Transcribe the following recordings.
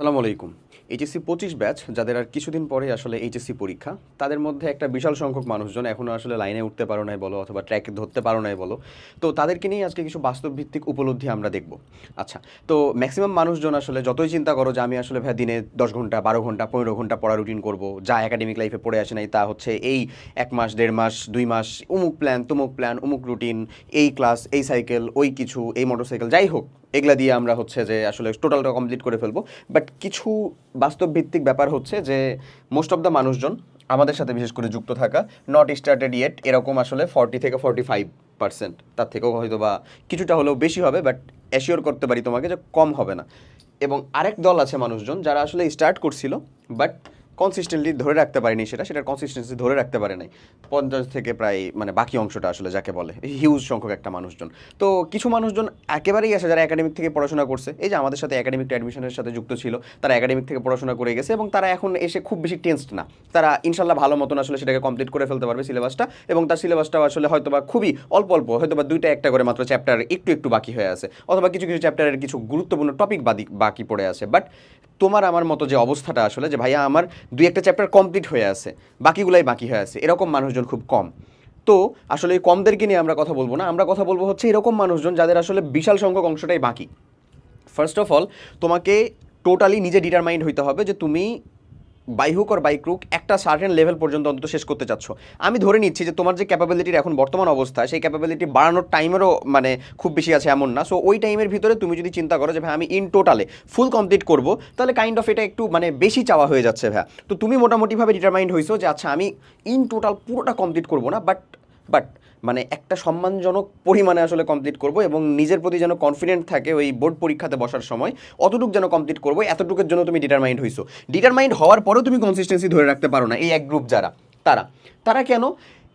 আসসালামু আলাইকুম। এইচএসসি পঁচিশ ব্যাচ যাদের আর কিছুদিন পরে আসলে এইচএসসি পরীক্ষা, তাদের মধ্যে একটা বিশাল সংখ্যক মানুষজন এখনও আসলে লাইনে উঠতে পারো নাই বলো অথবা ট্র্যাক ধরতে পারো নাই বলো। তো তাদেরকে নিয়ে আজকে কিছু বাস্তব ভিত্তিক উপলব্ধি আমরা দেখব। আচ্ছা তো ম্যাক্সিমাম মানুষজন আসলে যতই চিন্তা করো যে আমি আসলে ভাই দিনে দশ ঘণ্টা, বারো ঘণ্টা, পনেরো ঘণ্টা পড়া রুটিন করব, যা একাডেমিক লাইফে পড়ে আসে নাই তা হচ্ছে এই এক মাস, দেড় মাস, দুই মাস উমুক প্ল্যান তুমুক প্ল্যান উমুক রুটিন এই ক্লাস এই সাইকেল ওই কিছু, এই মোটরসাইকেল যাই হোক। এগুলা দিয়ে আমরা হচ্ছে যে আসলে টোটালটা কমপ্লিট করে ফেলব। বাট কিছু বাস্তব ভিত্তিক ব্যাপার হচ্ছে যে মোস্ট অফ দ্য মানুষজন আমাদের সাথে বিশেষ করে যুক্ত থাকা নট স্টার্টেড ইয়েট এরকম আসলে ফর্টি থেকে ফর্টি ফাইভ পার্সেন্ট তার থেকেও হয়তো বা কিছুটা হলেও বেশি হবে বাট অ্যাসিওর করতে পারি তোমাকে যে কম হবে না। এবং আরেক দল আছে মানুষজন যারা আসলে স্টার্ট করছিল বাট কনসিস্টেন্টলি ধরে রাখতে পারেনি সেটা, সেটার কনসিস্টেন্সি ধরে রাখতে পারে নাই। পঞ্চাশ থেকে প্রায় মানে বাকি অংশটা আসলে যাকে বলে হিউজ সংখ্যক একটা মানুষজন। তো কিছু মানুষজন একেবারেই আসে যারা একাডেমিক থেকে পড়াশোনা করছে। এই যে আমাদের সাথে একাডেমিক অ্যাডমিশনের সাথে যুক্ত ছিল, তারা একাডেমিক থেকে পড়াশোনা করে গেছে এবং তারা এখন এসে খুব বেশি টেন্সড না। তারা ইনশাল্লাহ ভালো মতন আসলে সেটাকে কমপ্লিট করে ফেলতে পারবে সিলেবাসটা এবং তার সিলেবাসটাও আসলে হয়তো বা খুবই অল্প অল্প হয়তো বা দুইটা একটা করে মাত্র চ্যাপ্টার একটু একটু বাকি হয়ে আছে। অথবা কিছু কিছু চ্যাপ্টারের কিছু গুরুত্বপূর্ণ টপিক বাকি পড়ে আছে। বাট তোমার, আমার মতো যে অবস্থাটা আসলে যে, ভাইয়া, আমার দুই একটা চ্যাপ্টার কমপ্লিট হয়ে আছে, বাকিগুলাই বাকি হয়ে আছে, এরকম মানুষজন খুব কম। তো আসলে এই কমদেরকে নিয়ে আমরা কথা বলব না, আমরা কথা বলব হচ্ছে এরকম মানুষজন যাদের আসলে বিশাল সংখ্যক অংশটাই বাকি। ফার্স্ট অফ অল তোমাকে টোটালি নিজে ডিটারমাইন্ড হইতে হবে যে তুমি by hook R by crook, একটা সার্টেন লেভেল পর্যন্ত অন্তত শেষ করতে চাচ্ছ। আমি ধরে নিচ্ছি যে তোমার যে ক্যাপাবিলিটির এখন বর্তমান অবস্থা, সেই ক্যাপাবিলিটি বাড়ানোর টাইমেরও মানে খুব বেশি আছে এমন না। সো ওই টাইমের ভিতরে তুমি যদি চিন্তা করো যে, ভাই, আমি ইন টোটালে ফুল কমপ্লিট করব, তাহলে কাইন্ড অফ এটা একটু মানে বেশি চাওয়া হয়ে যাচ্ছে, ভাই। তো তুমি মোটামুটিভাবে ডিটারমাইন্ড হয়েছো যে আচ্ছা আমি ইন টোটাল পুরোটা কমপ্লিট করব না বাট বাট মানে একটা সম্মানজনক পরিমাণে আসলে কমপ্লিট করব এবং নিজের প্রতি যেন কনফিডেন্ট থাকে ওই বোর্ড পরীক্ষাতে বসার সময়, অতটুকু যেন কমপ্লিট করব, এতটুকুর জন্য তুমি ডিটারমাইন্ড হয়েছো ডিটারমাইন্ড হওয়ার পরেও তুমি কনসিস্টেন্সি ধরে রাখতে পারো না, এই এক গ্রুপ যারা, তারা। তারা কেন?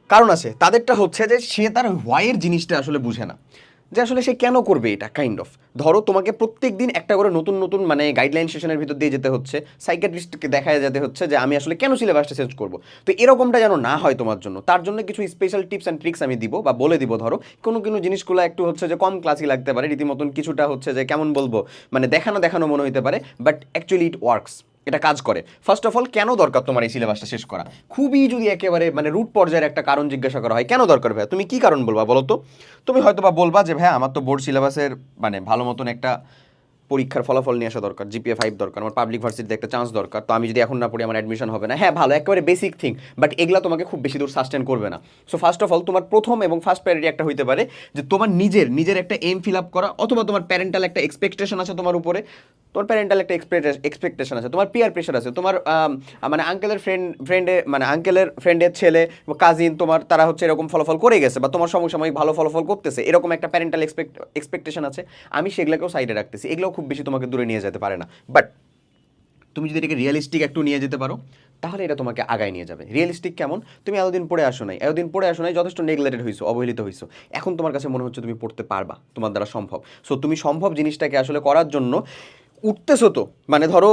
কারণ আছে, তাদেরটা হচ্ছে যে সে তার হোয়াইয়ের জিনিসটা আসলে বুঝে না। যে আসলে সে কেন করবে এটা কাইন্ড অফ ধরো তোমাকে প্রত্যেক দিন একটা করে নতুন নতুন মানে গাইডলাইন সেশনের ভিতর দিয়ে যেতে হচ্ছে। সাইকেট্রিস্টকে দেখা যেতে হচ্ছে যে আমি আসলে কেন সিলেবাসটা চেঞ্জ করব। তো এরকমটা যেন না হয় তোমার জন্য, তার জন্য কিছু স্পেশাল টিপস অ্যান্ড ট্রিক্স আমি দিব বা বলে দিব, ধরো। কোনো কোনো জিনিসগুলো একটু হচ্ছে যে কম ক্লাসি লাগতে পারে, রীতিমতন কিছুটা হচ্ছে যে কেমন বলব মানে দেখানো দেখানো মনে হতে পারে বাট অ্যাকচুয়ালি ইট ওয়ার্কস এটা কাজ করে। ফার্স্ট অফ অল কেন দরকার তোমার এই সিলেবাসটা শেষ করা? খুবই যদি একেবারে মানে রুট পর্যায়ের একটা কারণ জিজ্ঞাসা করা হয়, কেন দরকার ভাইয়া? তুমি কি কারণ বলবা বলো তো? তুমি হয়তো বা বলবা যে ভাই আমার তো বোর্ড সিলেবাসের মানে ভালো মতন একটা পরীক্ষার ফলাফল নিয়ে আসা দরকার জিপিএ ফাইভ দরকার, আমার পাবলিক ভার্সিটিতে একটা চান্স দরকার। তো আমি যদি এখন না পড়ি, আমার অ্যাডমিশন হবে না। হ্যাঁ ভালো, একেবারে বেসিক থিং বাট এগুলো তোমাকে খুব বেশি দূর সাস্টেন করবে না। সো ফার্স্ট অফ অল তোমার প্রথম এবং ফার্স্ট প্রায়োরিটি একটা হইতে পারে যে তোমার নিজের নিজের একটা এম ফিল আপ করা, অথবা তোমার প্যারেন্টাল একটা এক্সপেকটেশন আছে তোমার উপরে। তোমার প্যারেন্টাল একটা এক্সপেকটেশন আছে, তোমার পিয়ার প্রেশার আছে, তোমার মানে আঙ্কেলের ফ্রেন্ড ফ্রেন্ডে মানে আঙ্কেলের ফ্রেন্ডের ছেলে বা কাজিন তোমার, তারা হচ্ছে এরকম ফলাফল করে গেছে বা তোমার সমসাময়িক ভালো ফলাফল করতেছে, এরকম একটা প্যারেন্টাল এক্সপেক্ট এক্সপেকটেশন আছে। আমি সেগুলোকেও সাইডে রাখতেছি। এগুলোও খুব বেশি তোমাকে দূরে নিয়ে যেতে পারে না। বাট তুমি যদি এটাকে রিয়েলিস্টিক একটু নিয়ে যেতে পারো, তাহলে এটা তোমাকে আগায় নিয়ে যাবে। রিয়েলিস্টিক কেমন? তুমি এতদিন পড়ে আসো নাই। এতদিন পড়ে আসো নাই, যথেষ্ট নেগলেটেড হয়েছো অবহেলিত হয়েছো এখন তোমার কাছে মনে হচ্ছে তুমি পড়তে পারবা, তোমার দ্বারা সম্ভব। সো তুমি সম্ভব জিনিসটাকে আসলে করার জন্য উঠতেছো তো। মানে ধরো,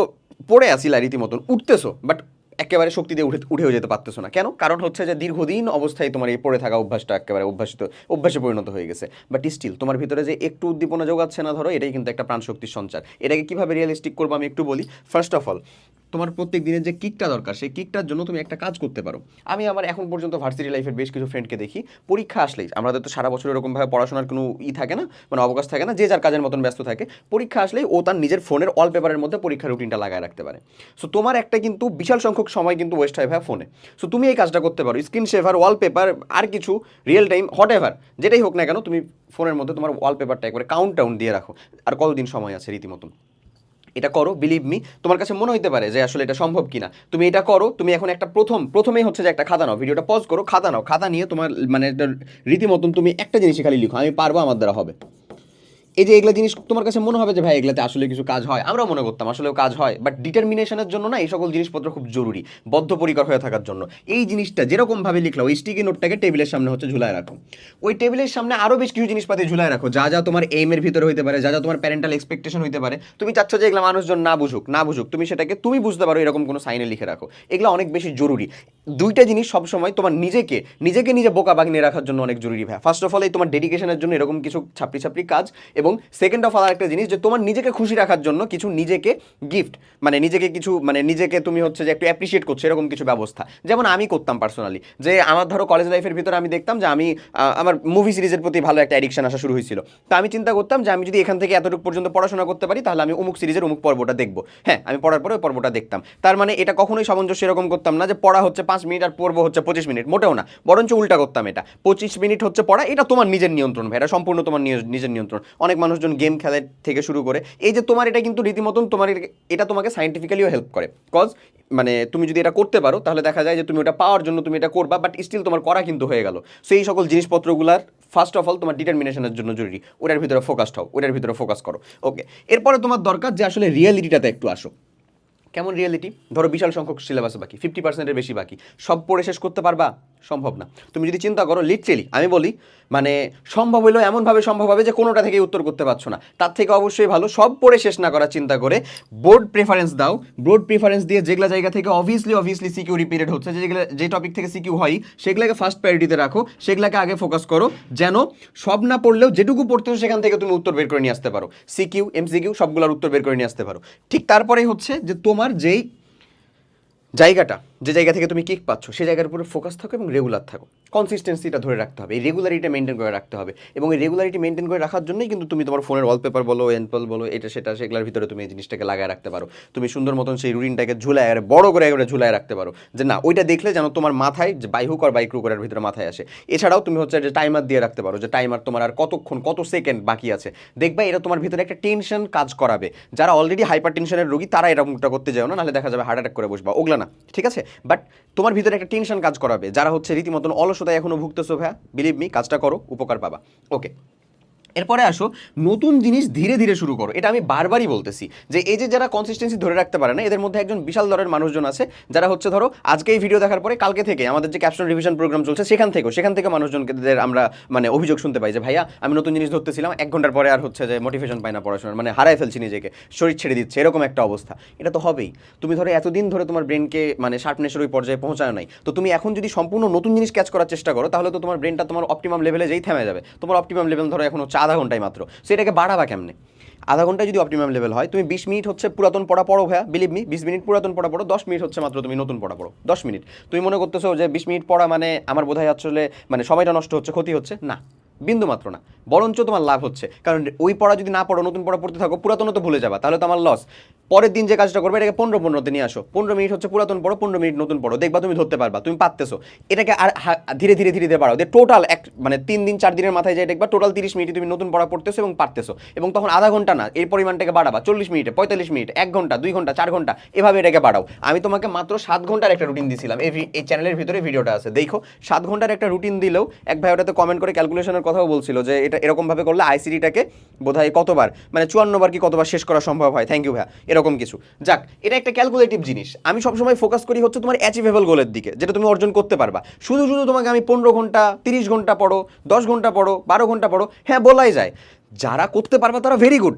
পড়ে আসিলা রীতিমতন, উঠতেছো। বাট একেবারে শক্তি দিয়ে উঠে, উঠেও যেতে পারতেছো না। কেন? কারণ হচ্ছে যে দীর্ঘদিন অবস্থায় তোমার এই পড়ে থাকা অভ্যাসটা একেবারে অভ্যাসিত, অভ্যাসে পরিণত হয়ে গেছে। বাট স্টিল তোমার ভিতরে যে একটু উদ্দীপনা যোগাচ্ছে না, ধরো, এটাই কিন্তু একটা প্রাণশক্তির সঞ্চার। এটাকে কীভাবে রিয়েলিস্টিক করব আমি একটু বলি। ফার্স্ট অফ অল তোমার প্রত্যেক দিনের যে কিকটা দরকার, সেই কিকটার জন্য তুমি একটা কাজ করতে পারো। আমি আমার এখন পর্যন্ত ভার্সিটি লাইফের বেশ কিছু ফ্রেন্ডকে দেখি, পরীক্ষা আসলেই। আমাদের তো সারা বছর এরকমভাবে পড়াশোনার কোনো ই থাকে না মানে অবকাশ থাকে না, যে যার কাজের মতন ব্যস্ত থাকে, পরীক্ষা আসলেই ও তার নিজের ফোনের অল পেপারের মধ্যে পরীক্ষার রুটিনটা লাগায় রাখতে পারে। সো তোমার একটা কিন্তু বিশাল সংখ্যক সময় কিন্তু ওয়েস্ট হয় ভাই ফোনে সো তুমি এই কাজটা করতে পারো। স্ক্রিন সেভার ওয়ালপেপার আর কিছু রিয়েল টাইম হট এভার যেটাই হোক না কেন, তুমি ফোনের মধ্যে তোমার ওয়ালপেপারটা একবারে কাউন্ট ডাউন দিয়ে রাখো। আর কতদিন সময় আছে রীতিমতন এটা করো বিলিভ মি তোমার কাছে মনে হইতে পারে যে আসলে এটা সম্ভব কিনা। তুমি এটা করো, তুমি এখন একটা প্রথম, প্রথমেই হচ্ছে যে একটা খাতা নাও, ভিডিওটা পজ করো, খাতা নাও, খাতা নিয়ে তোমার মানে রীতিমতন তুমি একটা জিনিসই খালি লিখো, আমি পারব আমার দ্বারা হবে। এই যে এগুলো জিনিস তোমার কাছে মনে হবে যে, ভাই, এগুলাতে আসলে কিছু কাজ হয়। আমরাও মনে করতাম আসলেও কাজ হয়। বাট ডিটারমিনেশনের জন্য না এই সকল জিনিসপত্র খুব জরুরি, বদ্ধপরিকর হয়ে থাকার জন্য। এই জিনিসটা যেরকমভাবে লিখলো ওই স্টিকি নোটটাকে টেবিলের সামনে হচ্ছে ঝুলায় রাখো। ওই টেবিলের সামনে আরও বেশ কিছু জিনিসপাতি ঝুলায় রাখো। যা যা তোমার এইমের ভিতরে হইতে পারে, যা যা তোমার প্যারেন্টাল এক্সপেকটেশন হইতে পারে। তুমি চাচ্ছ যে এগুলো মানুষজন না বুঝুক না বুঝুক, তুমি সেটাকে, তুমি বুঝতে পারো এরকম কোনো সাইনে লিখে রাখো। এগুলো অনেক বেশি জরুরি। দুইটা জিনিস সবসময় তোমার নিজেকে নিজেকে নিজে বোকা বাগিয়ে রাখার জন্য অনেক জরুরি ভাই ফার্স্ট অফ অল এই তোমার ডেডিকেশনের জন্য এরকম কিছু ছাপড়ি ছাপড়ি কাজ এবং সেকেন্ড অফ অল আরেকটা জিনিস যে তোমার নিজেকে খুশি রাখার জন্য কিছু নিজেকে গিফট মানে নিজেকে কিছু মানে নিজেকে তুমি হচ্ছে যে একটু অ্যাপ্রিসিয়েট করছ, এরকম কিছু ব্যবস্থা। যেমন আমি করতাম পার্সোনালি যে আমার ধরো কলেজ লাইফের ভিতরে আমি দেখতাম যে আমি আমার মুভি সিরিজের প্রতি ভালো একটা অ্যাডিকশন আসা শুরু হয়েছিল। তো আমি চিন্তা করতাম যে আমি যদি এখান থেকে এতটুকু পর্যন্ত পড়াশোনা করতে পারি, তাহলে আমি অমুক সিরিজের অমুক পর্বটা দেখব। হ্যাঁ আমি পড়ার পরে ওই পর্বটা দেখতাম। তার মানে এটা কখনোই সামঞ্জস্য এরকম করতাম না যে পড়া হচ্ছে পাঁচ মিনিট আর পড়ব হচ্ছে পঁচিশ মিনিট, মোটেও না। বরঞ্চ উল্টা করতাম এটা। পঁচিশ মিনিট হচ্ছে পড়া, এটা তোমার নিজের নিয়ন্ত্রণ ভাই, এটা সম্পূর্ণ তোমার নিজের নিয়ন্ত্রণ। অনেক মানুষজন গেম খেলে থেকে শুরু করে। এই যে তোমার এটা কিন্তু রীতিমতন তোমার এটা- তোমাকে সাইন্টিফিক্যালিও হেল্প করে। কজ মানে তুমি যদি এটা করতে পারো, তাহলে দেখা যায় যে তুমি ওটা পাওয়ার জন্য তুমি এটা করবা বাট স্টিল তোমার করা কিন্তু হয়ে গেল। এই সকল জিনিসপত্রগুলার ফার্স্ট অফ অল তোমার ডিটারমিনেশনের জন্য জরুরি। ওটার ভিতরে ফোকাসড হও, ওটার ভিতরে ফোকাস করো। ওকে এরপরে তোমার দরকার যে আসলে রিয়েলিটিটাতে একটু আসো। কেমন রিয়েলিটি ধরো বিশাল সংখ্যক সিলেবাস বাকি ফিফটি পার্সেন্টের বেশি বাকি। সব পড়ে শেষ করতে পারবা? সম্ভব না। তুমি যদি চিন্তা করো লিটারেলি আমি বলি মানে সম্ভব হইলেও এমনভাবে সম্ভব হবে যে কোনোটা থেকে উত্তর করতে পারছ না। তার থেকে অবশ্যই ভালো, সব পড়ে শেষ না করার চিন্তা করে বোর্ড প্রেফারেন্স দাও। বোর্ড প্রেফারেন্স দিয়ে যেগুলো জায়গা থেকে অবভিয়াসলি অবভিয়াসলি সিকিউ রিপিটেড হচ্ছে যেগুলো যে টপিক থেকে সিকিউ হয়, সেগুলোকে ফার্স্ট প্রায়োরিটিতে রাখো, সেগুলোকে আগে ফোকাস করো, যেন সব না পড়লেও যেটুকু পড়তে হয় সেখান থেকে তুমি উত্তর বের করে নিয়ে আসতে পারো। সিকিউ এমসিকিউ সবগুলোর উত্তর বের করে নিয়ে আসতে পারো। ঠিক তারপরেই হচ্ছে যে তোমার যেই জায়গাটা যে জায়গা থেকে তুমি কিক পাচ্ছ সেই জায়গার উপরে ফোকাস থাকো এবং রেগুলার থাকো। কনসিস্টেন্সিটা ধরে রাখতে হবে, এই রেগুলারিটা মেনটেন করে রাখতে হবে। এবং এই রেগুলারিটি মেনটেন করে রাখার জন্যই কিন্তু তুমি তোমার ফোনের ওয়ালপেপার বলো এনপল বলো, এটা সেটা সেগুলোর ভিতরে তুমি এই জিনিসটাকে লাগায় রাখতে পারো। তুমি সুন্দর মতন সেই রুটিনটাকে ঝুলায় আর বড় করে একবারে ঝুলায় রাখতে পারো। যে না, ওইটা দেখলে যেন তোমার মাথায় যে বাই হুক আর বাইক রুকারের ভিতরে মাথায় আসে। এছাড়াও তুমি হচ্ছে যে টাইমার দিয়ে রাখতে পারো, যে টাইমার তোমার আর কতক্ষণ, কত সেকেন্ড বাকি আছে। দেখবা এটা তোমার ভিতরে একটা টেনশন কাজ করাবে। যারা অলরেডি হাইপার টেনশনের রোগী, তারা এরকমটা করতে যাও না, নাহলে দেখা যাবে হার্ট অ্যাটাক করে বসবা। ওগুলা না, ঠিক আছে? বাট তোমার ভিতরে একটা টেনশন কাজ করাবে। যারা হচ্ছে রীতিমতন অলসতায় এখনও ভুগতেছো ভাইয়া বিলিভ মি কাজটা করো, উপকার পাবা। ওকে এরপরে আসো, নতুন জিনিস ধীরে ধীরে শুরু করো। এটা আমি বারবারই বলতেছি যে এই যে যারা কনসিস্টেন্সি ধরে রাখতে পারে না, এদের মধ্যে একজন বিশাল দরের মানুষজন আছে, যারা হচ্ছে ধরো, আজকে এই ভিডিও দেখার পরে কালকে থেকে আমাদের যে ক্যাপশন রিভিশন প্রোগ্রাম চলছে, সেখান থেকেও, সেখান থেকে মানুষজনকে আমরা মানে অভিযোগ শুনতে পাই যে, ভাইয়া, আমি নতুন জিনিস ধরতেছিলাম, এক ঘণ্টার পরে আর হচ্ছে যে মোটিভেশন পাই না পড়াশোনার মানে হারাই ফেলছি নিজেকে, শরীর ছেড়ে দিচ্ছে, এরকম একটা অবস্থা। এটা তো হবেই। তুমি ধরো, এতদিন ধরে তোমার ব্রেনকে মানে শার্পনেসের ওই পর্যায়ে পৌঁছায় নাই, তো তুমি এখন যদি সম্পূর্ণ নতুন জিনিস ক্যাচ করার চেষ্টা করো, তাহলে তো তোমার ব্রেনটা তোমার অপটিমাম লেভেলে যেই থেমে যাবে। তোমার অপটিমাম লেভেল ধরো, এখন হচ্ছে আধা ঘন্টায় মাত্র। সো এটাকে বাড়াবা কেমনে? আধা ঘণ্টা যদি অপটিমাম লেভেল হয়, তুমি বিশ মিনিট হচ্ছে পুরাতন পড়া পড়ো ভাইয়া বিলিভ মি বিশ মিনিট পুরাতন পড়া পড়ো, দশ মিনিট হচ্ছে মাত্র তুমি নতুন পড়া পড়ো, দশ মিনিট। তুমি মনে করতেছো যে বিশ মিনিট পড়া মানে আমার বোধহয় আসলে মানে সময়টা নষ্ট হচ্ছে, ক্ষতি হচ্ছে? না। বিন্দু মাত্র না। বরঞ্চ তোমার লাভ হচ্ছে। কারণ ওই পড়া যদি না পড়ো, নতুন পড়া পড়তে থাকো, পুরাতন তো ভুলে যাবা, তাহলে তো আমার লস পরের দিন যে কাজটা করবে, এটাকে পনেরো পনেরোতে নিয়ে আসো। পনেরো মিনিট হচ্ছে পুরাতন পড়ো, পনেরো মিনিট নতুন পড়ো। দেখবা তুমি ধরতে পারবা, তুমি পারতেছো। এটাকে আর ধীরে ধীরে ধীরে ধীরে বাড়াও। দিয়ে টোটাল এক মানে তিন দিন, চার দিনের মাথায় যাই দেখবা টোটাল তিরিশ মিনিটে তুমি নতুন পড়া পড়তেছো এবং পারতেছো। এবং তখন আধা ঘণ্টা না এই পরিমাণটাকে বাড়াবা। চল্লিশ মিনিটে, পঁয়তাল্লিশ মিনিট, এক ঘণ্টা, দুই ঘণ্টা, চার ঘণ্টা, এভাবে এটাকে বাড়াও। আমি তোমাকে মাত্র সাত ঘণ্টার একটা রুটিন দিয়েছিলাম এই চ্যানেলের ভিতরে ভিডিওটা আছে। দেখো, সাত ঘণ্টার একটা রুটিন দিলেও এক ভাই ওটাতে কমেন্ট করে ক্যালকুলেশনের কথাও বলছিল যে এটা এরকমভাবে করলে আইসিডিটাকে বোধহয় কতবার মানে চুয়ান্নবার কি কতবার শেষ করা সম্ভব হয়? থ্যাংক ইউ ভাইয়া। এরকম কিছু। যাক, এটা একটা ক্যালকুলেটিভ জিনিস। আমি সবসময় ফোকাস করি হচ্ছে তোমার অ্যাচিভেবল গোলের দিকে, যেটা তুমি অর্জন করতে পারবা। শুধু শুধু তোমাকে আমি পনেরো ঘণ্টা, তিরিশ ঘণ্টা পড়ো, দশ ঘণ্টা পড়ো, বারো ঘণ্টা পড়ো হ্যাঁ বলাই যায়। যারা করতে পারবা তারা very good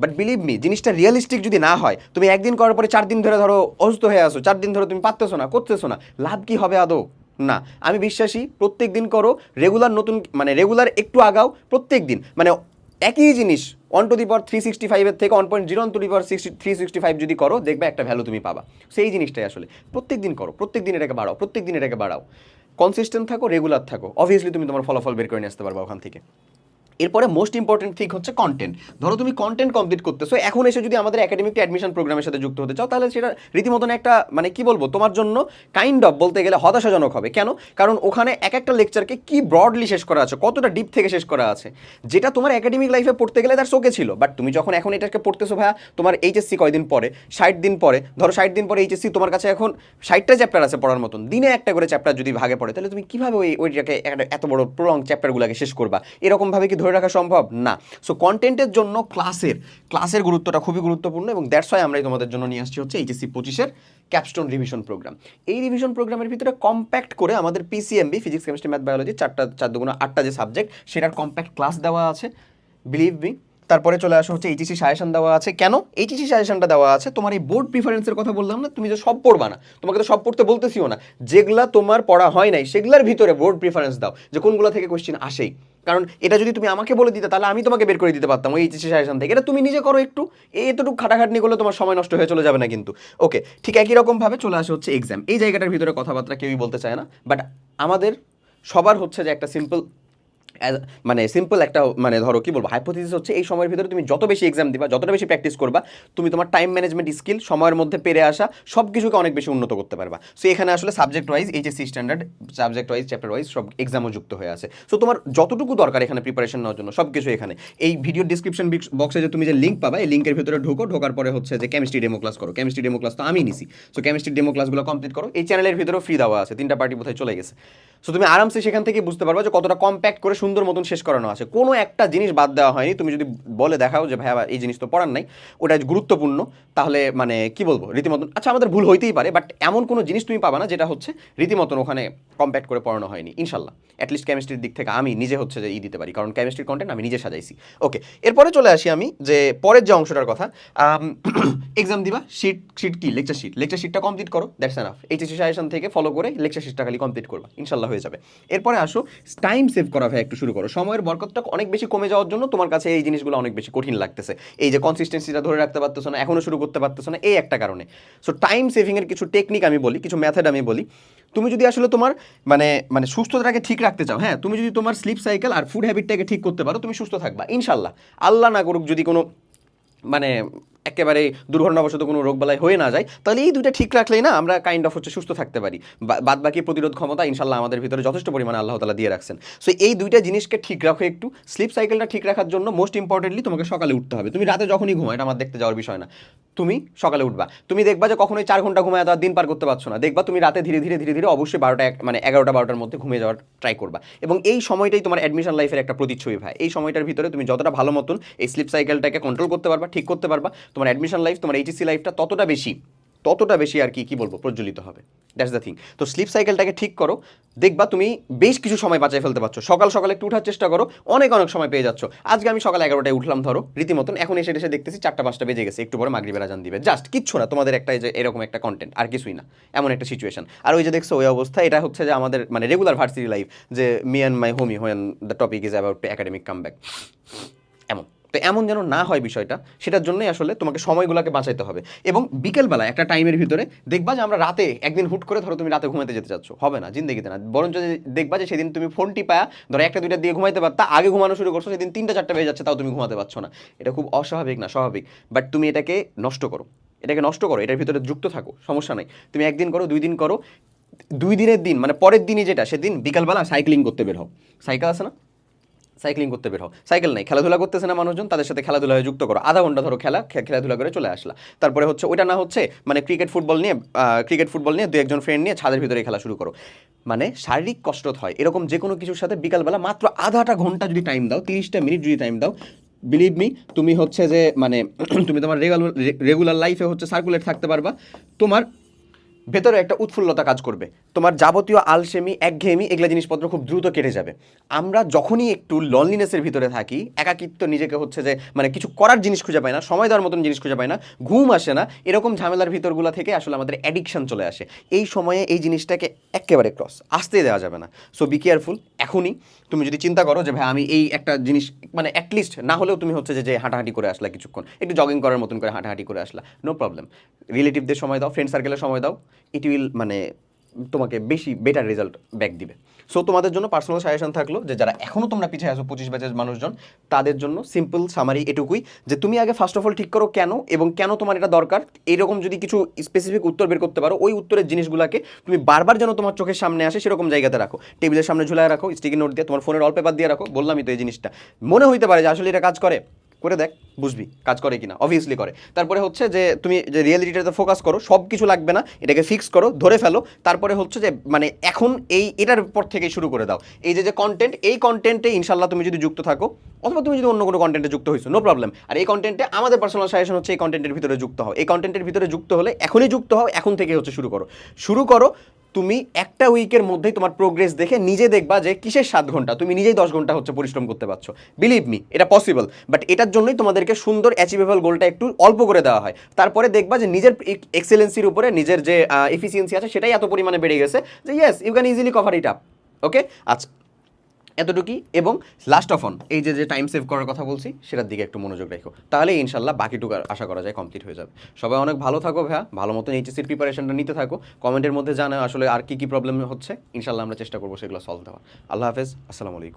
but believe me জিনিসটা রিয়েলিস্টিক যদি না হয়, তুমি একদিন করার পরে চার দিন ধরে ধরো অসুস্থ হয়ে আসো চার দিন ধরে তুমি পারতেছো না, করতেছো না, লাভ কি হবে আদৌ? না, আমি বিশ্বাসী প্রত্যেক দিন করো রেগুলার নতুন মানে রেগুলার একটু আগাও প্রত্যেক দিন মানে একই জিনিস one to the power three sixty ফাইভের থেকে one point zero to the power sixty three sixty five যদি করো, দেখবে একটা ভ্যালু তুমি পাবা। সেই জিনিসটাই আসলে। প্রত্যেক দিন করো প্রত্যেক দিন এটাকে বাড়াও প্রত্যেক দিন এটাকে বাড়াও। কনসিস্টেন্ট থাকো রেগুলার থাকো। অবভিয়াসলি তুমি তোমার ফলাফল বের করে নিয়ে আসতে পারবা ওখান থেকে। এরপরে মোস্ট ইম্পর্টেন্ট থিং হচ্ছে কন্টেন্ট ধরো তুমি কন্টেন্ট কমপ্লিট করতেছো, এখন এসে যদি আমাদের একাডেমিক অ্যাডমিশন প্রোগ্রামের সাথে যুক্ত হতে চাও, তাহলে সেটা রীতিমতন একটা মানে কি বলব, তোমার জন্য কাইন্ড অফ বলতে গেলে হতাশাজনক হবে। কেন? কারণ ওখানে এক একটা লেকচারকে কি ব্রডলি শেষ করা আছে, কতটা ডিপ থেকে শেষ করা আছে, যেটা তোমার একাডেমিক লাইফে পড়তে গেলে তার চোখে ছিল। বাট তুমি যখন এখন এটাকে পড়তেছো ভাইয়া, তোমার এইচএসসি কয়দিন পরে? ষাট দিন পরে। ধরো ষাট দিন পরে এইচএসসি তোমার কাছে এখন ষাটটা চ্যাপ্টার আছে পড়ার মতন। দিনে একটা করে চ্যাপ্টার যদি ভাগে পড়ে, তাহলে তুমি কীভাবে ওই, ওইটাকে এত বড় প্রলং চ্যাপ্টারগুলোকে শেষ করবা? এরকমভাবে কি ধরে রাখা সম্ভব? না। সো কন্টেন্টের জন্য ক্লাসের ক্লাসের গুরুত্বটা খুবই গুরুত্বপূর্ণ এবং দ্যাটস ওয়াই আমরাই তোমাদের জন্য নিয়ে আসছি হচ্ছে এইচএসসি পঁচিশের ক্যাপস্টোন রিভিশন প্রোগ্রাম এই রিভিশন প্রোগ্রামের ভিতরে কম্প্যাক্ট করে আমাদের PCMB physics chemistry math biology চারটা, চার দুগুণ আটটা যে সাবজেক্ট সেটার কম্প্যাক্ট ক্লাস দেওয়া আছে। বিলিভ মি তারপরে চলে আসা হচ্ছে এইচএসি সাজেশন দেওয়া আছে। কেন? এইচএসি সাজেশনটা দেওয়া আছে। তোমার এই বোর্ড প্রিফারেন্সের কথা বললাম না, তুমি যে সব পড়বা না। তোমাকে তো সব পড়তে বলতেছিও না। যেগুলা তোমার পড়া হয় নাই, সেগুলোর ভিতরে বোর্ড প্রিফারেন্স দাও যে কোনগুলো থেকে কোশ্চেন আসেই। কারণ এটা যদি তুমি আমাকে বলে দিতে, তাহলে আমি তোমাকে বের করে দিতে পারতাম ওই এইচএসি সাজেশন থেকে। এটা তুমি নিজে করো একটু। এতটুকু খাটাখাটনি করলে তোমার সময় নষ্ট হয়ে চলে যাবে না কিন্তু। ওকে ঠিক একই রকমভাবে চলে আসে হচ্ছে এক্সাম এই জায়গাটার ভিতরে কথাবার্তা কেউই বলতে চায় না। বাট আমাদের সবার হচ্ছে যে একটা সিম্পল মানে সিম্পল একটা মানে ধরো কি বলব হাইপোথিস হচ্ছে এই সময়ের ভিতরে তুমি যত বেশি এক্সাম দিবা, যতটা বেশি প্র্যাকটিস করবা, তুমি তোমার টাইম ম্যানেজমেন্ট স্কিল সময়ের মধ্যে পেরে আসা সব কিছুকে অনেক বেশি উন্নত করতে পারবা। সো এখানে আসলে subject wise HSC standard subject wise chapter wise সব এক্সামও যুক্ত হয়ে আছে। সো তোমার যতটুকু দরকার এখানে প্রিপারেশন নেওয়ার জন্য সব কিছু এখানে। এই ভিডিও ডিসক্রিপশন বক্সে যে তুমি যে লিঙ্ক পাবা, এই লিঙ্কের ভিতরে ঢোকো, ঢোকার পরে হচ্ছে যে কেমিস্ট্রি ডেমো ক্লাস করো। কেমিস্ট্রি ডেমো ক্লাস তো আমি নিছি। সো কেমিস্ট্রি ডেমো ক্লাসগুলো কমপ্লিট করো। এই চ্যানেলের ভিতরেও ফ্রি দেওয়া আছে। তিনটা পার্টি কোথায় চলে গেছে। সো তুমি আরামসে সেখান থেকে বুঝতে পারবা যে কতটা কম্প্যাক্ট করে সুন্দর মতন শেষ করানো আছে। কোনো একটা জিনিস বাদ দেওয়া হয়নি। তুমি যদি বলে দেখাও যে ভাই আবার এই জিনিস তো পড়ার নাই। ওটা গুরুত্বপূর্ণ। তাহলে মানে কি বলব? রীতিমতন আচ্ছা আমাদের ভুল হইতেই পারে বাট এমন কোনো জিনিস তুমি পাবা না যেটা হচ্ছে রীতিমতন ওখানে কম্প্যাক্ট করে পড়ানো হয়নি। ইনশাল্লাহ। অ্যাটলিস্ট কেমিস্ট্রির দিক থেকে আমি নিজে হচ্ছে যে ই দিতে পারি, কারণ কেমিস্ট্রির কন্টেন্ট আমি নিজে সাজাইছি। ওকে এরপরে চলে আসি আমি যে পরের যে অংশটার কথা এক্সাম দিবা শিট শিট কি? লেকচার শিট লেকচার শিটটা কমপ্লিট করো দ্যাটস এনাফ এইচএসসি সাজেশন থেকে ফলো করে লেকচার শিটটা খালি কমপ্লিট করবা, ইনশাল্লাহ হয়ে যাবে। এরপরে আসো টাইম সেভ করা ভাই একটু শুরু করো। সময়ের বরকতটা অনেক বেশি কমে যাওয়ার জন্য তোমার কাছে এই জিনিসগুলো অনেক বেশি কঠিন লাগতেছে। এই যে কনসিস্টেন্সিটা ধরে রাখতে পারতেছো না, এখনও শুরু করতে পারতেছো না, এই একটা কারণে। সো টাইম সেভিংয়ের কিছু টেকনিক আমি বলি, কিছু মেথড আমি বলি। তুমি যদি আসলে তোমার মানে মানে সুস্থতাটাকে ঠিক রাখতে চাও হ্যাঁ তুমি যদি তোমার স্লিপ সাইকেল আর ফুড হ্যাবিটটাকে ঠিক করতে পারো, তুমি সুস্থ থাকবা ইনশাল্লাহ আল্লাহ না করুক যদি কোনো মানে একেবারে দুর্ঘটনাবশত কোনো রোগবালাই হয়ে না যায়, তাহলে এই দুইটা ঠিক রাখলেই না আমরা কাইন্ড অফ হচ্ছে সুস্থ থাকতে পারি। বাদ বাকি প্রতিরোধ ক্ষমতা ইনশাল্লাহ আমাদের ভিতরে যথেষ্ট পরিমাণে আল্লাহ তালা দিয়ে রাখছেন। সো এই দুইটা জিনিসকে ঠিক রাখো একটু। স্লিপ সাইকেলটা ঠিক রাখার জন্য মোস্ট ইম্পর্টেন্টলি তোমাকে সকালে উঠতে হবে। তুমি রাতে যখনই ঘুমাও, এটা আমার দেখতে যাওয়ার বিষয় না। তুমি সকালে উঠবা। তুমি দেখবা যে কখনোই চার ঘণ্টা ঘুমায় দেওয়ার দিন পার করতে পারছ না। দেখবা তুমি রাতে ধীরে ধীরে ধীরে ধীরে অবশ্যই বারোটা মানে এগারোটা বারোটার মধ্যে ঘুমিয়ে যাওয়ার ট্রাই করবা। এবং এই সময়টাই তোমার অ্যাডমিশন লাইফের একটা প্রতিচ্ছবি ভাই। এই সময়টার ভিতরে তুমি যতটা ভালো মতন এই স্লিপ সাইকেলটাকে কন্ট্রোল করতে পারবা, ঠিক করতে পারবা। তোমার অ্যাডমিশন লাইফ তোমার এইচএসসি লাইফটা ততটা বেশি ততটা বেশি আর কি কি বলব, প্রজ্বলিত হবে। দ্যাটস দ্য থিং তো স্লিপ সাইকেলটাকে ঠিক করো, দেখবা তুমি বেশ কিছু সময় বাঁচায় ফেলতে পারছ। সকাল সকাল একটু উঠার চেষ্টা করো, অনেক অনেক সময় পেয়ে যাচ্ছ। আজকে আমি সকাল এগারোটায় উঠলাম, ধরো, রীতিমতন, এখন এসে এসে দেখতেছি চারটা পাঁচটা বেজে গেছে, একটু পরে মাগরিবের আজান দিবে। জাস্ট কিচ্ছু না, তোমাদের একটা যে এরকম একটা কন্টেন্ট আর কিছুই না, এমন একটা সিচুয়েশন আর ওই যে দেখছ, ওই অবস্থা, এটা হচ্ছে যে আমাদের মানে রেগুলার ভার্সিটি লাইফ যে me and my homie when the topic is about academic comeback এমন। তো এমন যেন না হয় বিষয়টা, সেটার জন্যই আসলে তোমাকে সময়গুলোকে বাঁচাইতে হবে। এবং বিকেলবেলা একটা টাইমের ভিতরে দেখবা যে আমরা রাতে একদিন হুট করে ধরো তুমি রাতে ঘুমাতে যেতে চাচ্ছ, হবে না জিন্দগিতে না। বরঞ্চ দেখবা যে সেদিন তুমি ফোনটি পায়া ধরো একটা দুইটা দিয়ে ঘুমাইতে পারতা, আগে ঘুমানো শুরু করছ, সেদিন তিনটা, চারটা বেজে যাচ্ছে, তাও তুমি ঘুমাতে পারছ না। এটা খুব অস্বাভাবিক না, স্বাভাবিক। বাট তুমি এটাকে নষ্ট করো। এটাকে নষ্ট করো, এটার ভিতরে যুক্ত থাকো, সমস্যা নেই। তুমি একদিন করো, দুই দিন করো, দুই দিনের দিন মানে পরের দিনই যেটা, সেদিন বিকালবেলা সাইক্লিং করতে বের হও। সাইকেল আছে না? সাইক্লিং করতে বের হও। সাইকেল নেই, খেলাধুলা করতেছে না মানুষজন, তাদের সাথে খেলাধুলায় যুক্ত করো। আধা ঘণ্টা ধরো খেলা খেলাধুলা করে চলে আসলা। তারপরে হচ্ছে, ওইটা না হচ্ছে মানে ক্রিকেট ফুটবল নিয়ে ক্রিকেট ফুটবল নিয়ে দু একজন ফ্রেন্ড নিয়ে ছাদের ভিতরে খেলা শুরু করো। মানে শারীরিক কষ্ট হয়। এরকম যে কোনো কিছুর সাথে বিকালবেলা মাত্র আধাটা ঘণ্টা যদি টাইম দাও, তিরিশটা মিনিট যদি টাইম দাও বিলিভ মি তুমি হচ্ছে যে মানে তুমি তোমার রেগুলার রেগুলার লাইফে হচ্ছে সার্কুলেট থাকতে পারবা। তোমার ভেতরে একটা উৎফুল্লতা কাজ করবে। তোমার যাবতীয় আলসেমি, একঘেয়েমি এগুলো জিনিসপত্র খুব দ্রুত কেটে যাবে। আমরা যখনই একটু লনলিনেসের ভিতরে থাকি, একাকিত্ব নিজেকে হচ্ছে যে মানে কিছু করার জিনিস খুঁজে পায় না, সময় দেওয়ার মতন জিনিস খুঁজে পায় না, ঘুম আসে না, এরকম ঝামেলার ভিতরগুলো থেকে আসলে আমাদের অ্যাডিকশন চলে আসে। এই সময়ে এই জিনিসটাকে একেবারে ক্রস আসতে দেওয়া যাবে না। সো বি কেয়ারফুল এখনই। তুমি যদি চিন্তা করো যে, ভাই, আমি এই একটা জিনিস মানে অ্যাটলিস্ট না হলেও তুমি হচ্ছে যে হাঁটাহাঁটি করে আসলা কিছুক্ষণ, একটু জগিং করার মতন করে হাঁটাহাঁটি করে আসলা নো প্রবলেম রিলেটিভদের সময় দাও ফ্রেন্ড সার্কেলের সময় দাও ইট উইল মানে তোমাকে বেশি বেটার রেজাল্ট ব্যাক দিবে। সো তোমাদের জন্য পার্সোনাল সাজেশন থাকল যে যারা এখনও তোমরা পিছিয়ে আছো পঁচিশ ব্যাচের মানুষজন, তাদের জন্য সিম্পল সামারি এটুকুই যে তুমি আগে ফার্স্ট অফ অল ঠিক করো কেন এবং কেন তোমার এটা দরকার। এইরকম যদি কিছু স্পেসিফিক উত্তর বের করতে পারো, ওই উত্তরের জিনিসগুলোকে তুমি বারবার যেন তোমার চোখের সামনে আসে সেরকম জায়গাতে রাখো। টেবিলের সামনে ঝুলায় রাখো স্টিকি নোট দিয়ে তোমার ফোনের অল পেপার দিয়ে রাখো, বললামই তো এই জিনিসটা। মনে হইতে পারে যে আসলে এটা কাজ করে। করে দেখ, বুঝবি কাজ করে কিনা অবভিয়াসলি করে। তারপরে হচ্ছে যে, তুমি যে রিয়েলিটিটাতে ফোকাস করো সব কিছু লাগবে না, এটাকে ফিক্স করো, ধরে ফেলো। তারপরে হচ্ছে যে মানে এখন এই, এটার পর থেকে শুরু করে দাও। এই যে যে কন্টেন্ট এই কন্টেন্টে ইনশাল্লাহ তুমি যদি যুক্ত থাকো, অথবা তুমি যদি অন্য কোনো কন্টেন্টে যুক্ত হয়েছো নো প্রবলেম আর এই কন্টেন্টে আমাদের পার্সোনাল সাজেশন হচ্ছে এই কন্টেন্টের ভিতরে যুক্ত হও। এই কন্টেন্টের ভিতরে যুক্ত হলে এখনই যুক্ত হও, এখন থেকে হচ্ছে শুরু করো। শুরু করো তুমি একটা উইকের মধ্যেই তোমার প্রোগ্রেস দেখে নিজে দেখবা যে কিসের সাত ঘণ্টা? তুমি নিজেই দশ ঘণ্টা হচ্ছে পরিশ্রম করতে পারছ। বিলিভ মি এটা পসিবল বাট এটার জন্যই তোমাদেরকে সুন্দর অ্যাচিভেবল গোলটা একটু অল্প করে দেওয়া হয়। তারপরে দেখবা যে নিজের এক্সেলেন্সির উপরে নিজের যে এফিসিয়েন্সি আছে, সেটাই এত পরিমাণে বেড়ে গেছে যে yes you can easily cover it up okay আচ্ছা এতটুকুই এবং লাস্ট অফ অন এই যে যে টাইম সেভ করার কথা বলছি, সেটার দিকে একটু মনোযোগ রাখো। তাহলে ইনশাল্লাহ বাকিটুকু আশা করা যায় কমপ্লিট হয়ে যাবে। সবাই অনেক ভালো থাকো ভাইয়া, ভালো মতন এইচএসির প্রিপারেশনটা নিতে থাকো। কমেন্টের মধ্যে জানা আসলে আর কী কী প্রবলেম হচ্ছে। ইনশাল্লাহ আমরা চেষ্টা করব সেগুলো সলভ দেওয়ার। আল্লাহ হাফেজ, আসসালামু আলাইকুম।